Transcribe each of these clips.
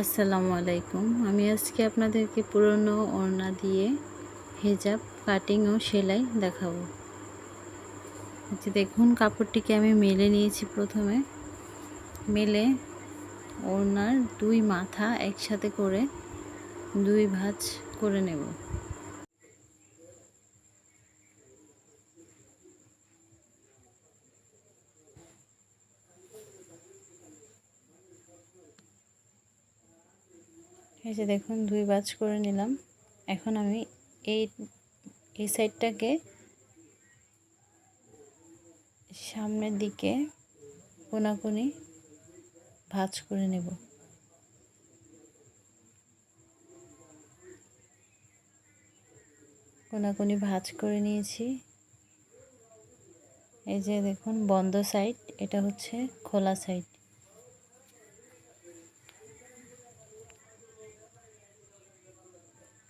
আসসালামু আলাইকুম। আমি আজকে আপনাদেরকে পুরনো ওড়না দিয়ে হেজাব কাটিং ও সেলাই দেখাবো। যে দেখুন, কাপড়টিকে আমি মেলে নিয়েছি প্রথমে। মেলে ওড়নার দুই মাথা একসাথে করে দুই ভাঁজ করে নেব। যে দেখুন, দুই বাজ করে নিলাম। এখন আমি এই এই সাইডটাকে সামনের দিকে কোনাকুনি ভাজ করে নেব। কোনাকুনি ভাজ করে নিয়েছি। এই যে দেখুন, বন্ধ সাইড, এটা হচ্ছে খোলা সাইড।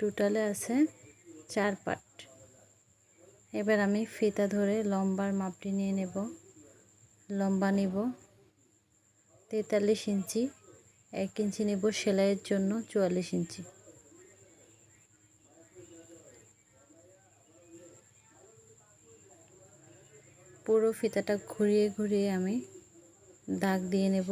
টোটালে আছে চার পাট এবার আমি ফিতা ধরে লম্বার মাপটি নিয়ে নেব। লম্বা নিব তেতাল্লিশ ইঞ্চি, এক ইঞ্চি নেব সেলাইয়ের জন্য চুয়াল্লিশ ইঞ্চি। পুরো ফিতাটা ঘুরিয়ে ঘুরিয়ে আমি দাগ দিয়ে নেব।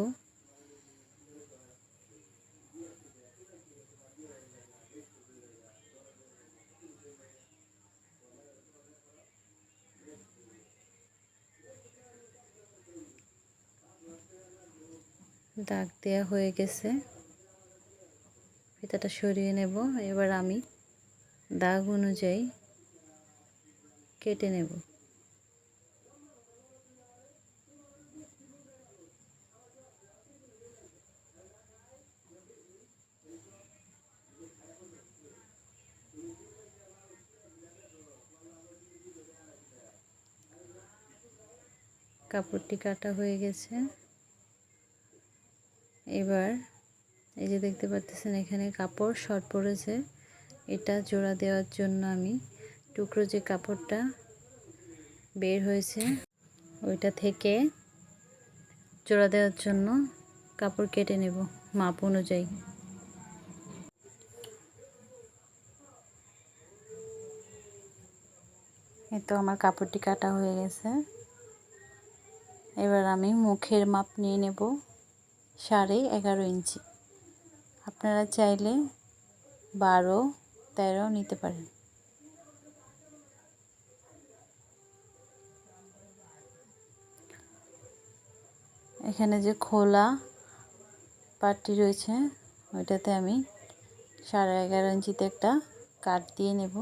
দাগ দেওয়া হয়ে গেছে। ফিতাটা সরিয়ে নেব। এবার আমি দাগ অনুযায়ী কেটে নেব। কাপড়টি কাটা হয়ে গেছে। এবার এই যে দেখতে পাচ্ছেন এখানে কাপড় শর্ট পড়েছে এটা জোড়া দেওয়ার জন্য আমি টুকরো যে কাপড়টা বের হয়েছে, ওইটা থেকে জোড়া দেওয়ার জন্য কাপড় কেটে নেব মাপ অনুযায়ী। এই তো আমার কাপড়টি কাটা হয়ে গেছে। এবার আমি মুখের মাপ নিয়ে নেব। সাড়ে এগারো ইঞ্চি। আপনারা চাইলে বারো, তেরো নিতে পারেন। এখানে যে খোলা পাটটি রয়েছে, ওইটাতে আমি সাড়ে এগারো ইঞ্চিতে একটা কাট দিয়ে নেব।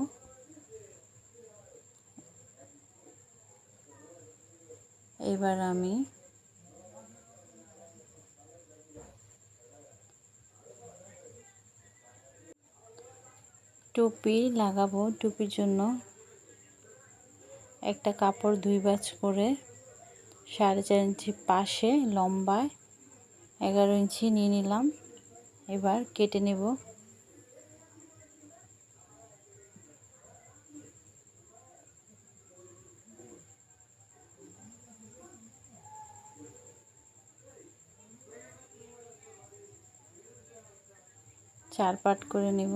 এবার আমি টুপি লাগাবো, টুপির জন্য একটা কাপড় দুই বাজ করে, সাড়ে চার ইঞ্চি পাশে লম্বায় এগারো ইঞ্চি নিয়ে নিলাম, এবার কেটে নেব। চার পাট করে নেব।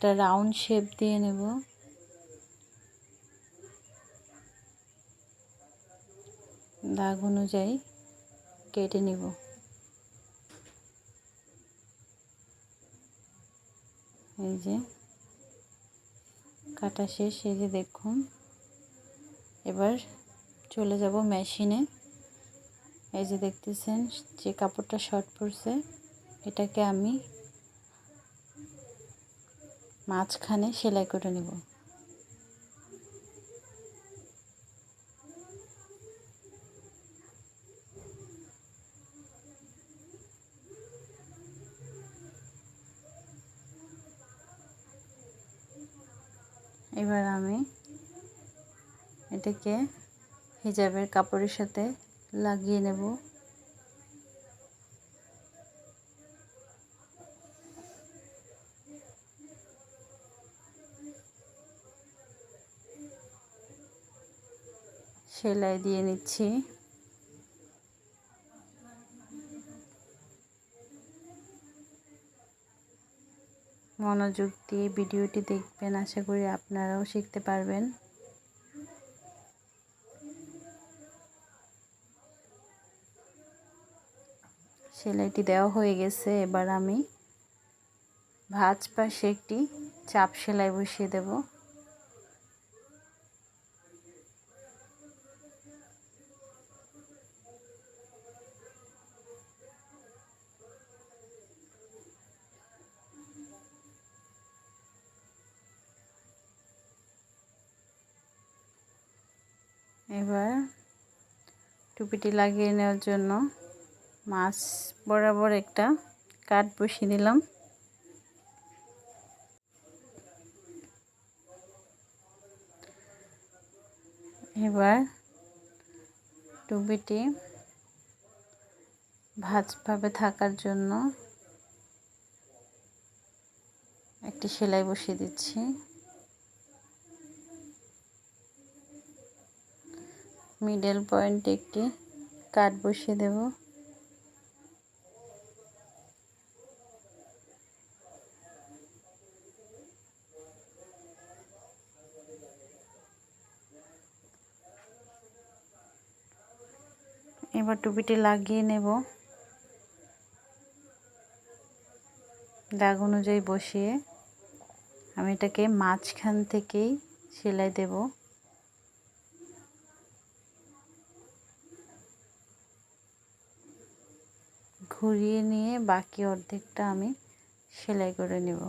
একটা রাউন্ড শেপ দিয়ে নেব। দাগ অনুযায়ী কেটে নেব। এই যে, কাটা শেষ, এই যে দেখুন। এবার চলে যাব মেশিনে এই যে দেখতেছেন, যে কাপড়টা শর্ট পড়ছে এটাকে আমি মাঝখানে সেলাই করে নেব। এবার আমি এটাকে হিজাবের কাপড়ের সাথে লাগিয়ে নেব। সেলাই দিয়ে নিচ্ছি। মনোযোগ দিয়ে ভিডিওটি দেখবেন, আশা করি আপনারাও শিখতে পারবেন। সেলাইটি দেওয়া হয়ে গেছে, এবার আমি ভাজ পাশে একটি চাপ সেলাই বসিয়ে দেবো। এবার টুপিটি লাগিয়ে নেওয়ার জন্য মাছ বরাবর একটা কাঠ বসিয়ে দিলাম। এবার টুপিটি ভাঁজভাবে থাকার জন্য একটি সেলাই বসিয়ে দিচ্ছি। মিডল পয়েন্টে একটি কাট বসিয়ে দেব। এবার টুপিটি লাগিয়ে নেব। দাগ অনুযায়ী বসিয়ে আমি এটাকে মাঝখান থেকেই সেলাই দেবো। ঘুরিয়ে নিয়ে বাকি অর্ধেকটা আমি সেলাই করে নেব।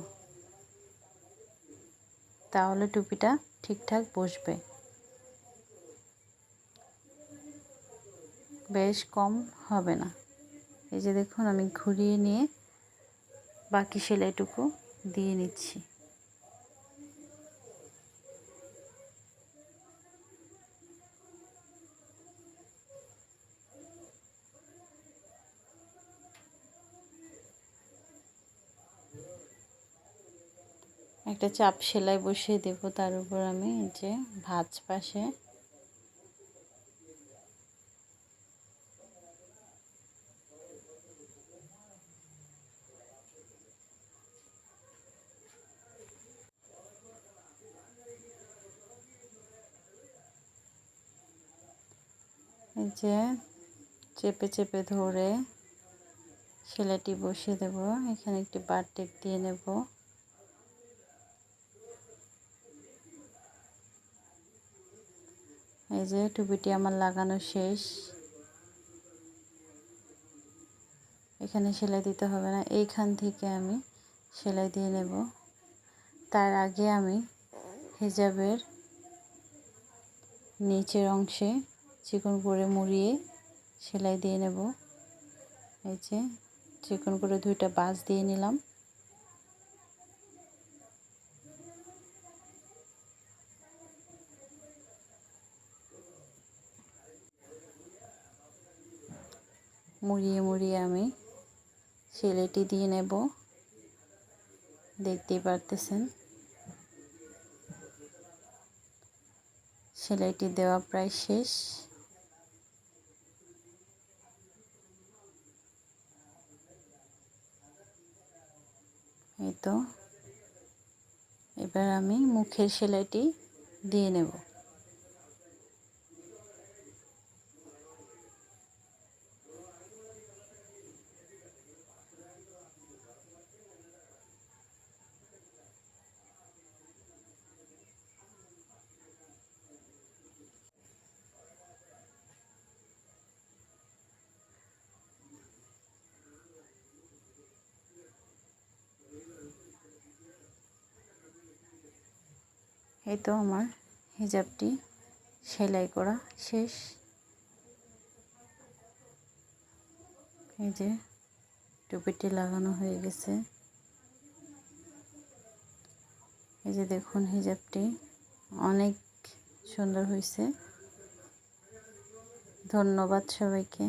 তাহলে টুপিটা ঠিকঠাক বসবে। বেশ কম হবে না। এই যে দেখুন, আমি ঘুরিয়ে নিয়ে বাকি সেলাইটুকু দিয়ে নিচ্ছি। একটা চাপ সেলাই বসিয়ে দেব তার উপর আমি যে ভাজ পাশে। যে চেপে চেপে ধরে সেলাইটি বসিয়ে দেব। এখানে একটি বারটেক দিয়ে নেব। এই যে টুপিটি আমার লাগানো শেষ। এখানে সেলাই দিতে হবে না, এইখান থেকে আমি সেলাই দিয়ে নেব। তার আগে আমি হিজাবের নিচের অংশে চিকন করে মুড়িয়ে সেলাই দিয়ে নেব। এই যে চিকন করে দুইটা বাস দিয়ে নিলাম। মুড়িয়ে মুড়িয়ে আমি সেলাইটি দিয়ে নেব। দেখতেই পারতেছেন। সেলাইটি দেওয়া প্রায় শেষ। এই তো। এবার আমি মুখের সেলাইটি দিয়ে নেব। এই তো আমার হিজাবটি সেলাই করা শেষ। এই যে টুপিটি লাগানো হয়ে গেছে। এই যে দেখুন হিজাবটি অনেক সুন্দর হয়েছে ধন্যবাদ সবাইকে।